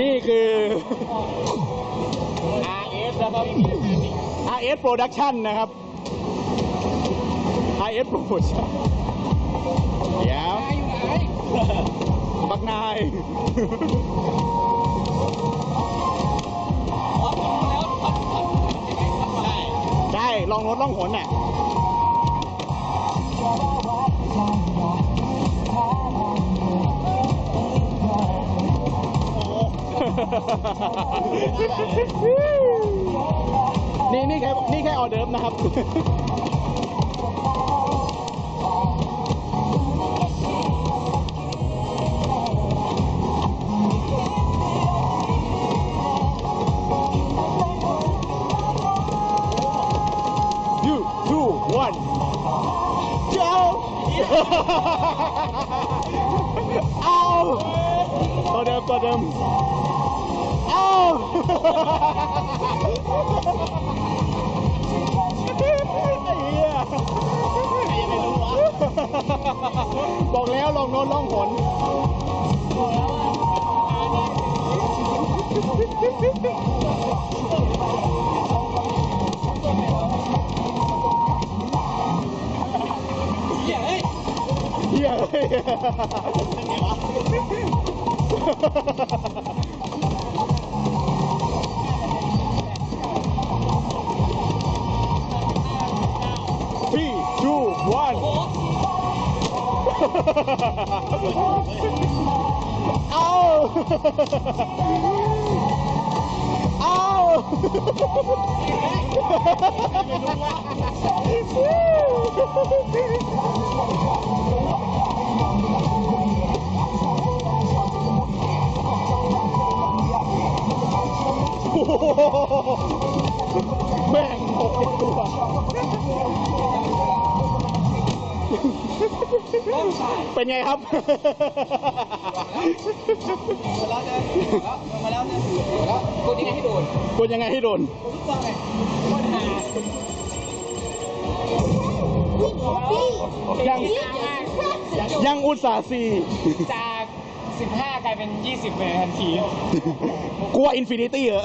นี่คือ RS แล้วก็ RS Production นะครับ RS Production เดี๋ยวบักนายใช่ลองรถล่องหนน่ะ นี่นี่แค่นี่แค่ออเดิร์ฟนะครับ you two one เจ้าเอาตัวเดิมตัวเดิม บอกแล้วลองโน้นลองหนเหี้ยเฮ้ย เอา เอาโอ้โหแม่งตกตัวเป็นไงครับ มาแล้วเนี่ยแล้วมาแล้วเนี่ยแล้วกดยังไงให้โดนกดยังไงให้โดนผมทุกตัวไงโคตรหายังยังอุตส่าห์ซีจาก 15 กลายเป็น 20เลยทันที กลัวอินฟินิตี้เหรอ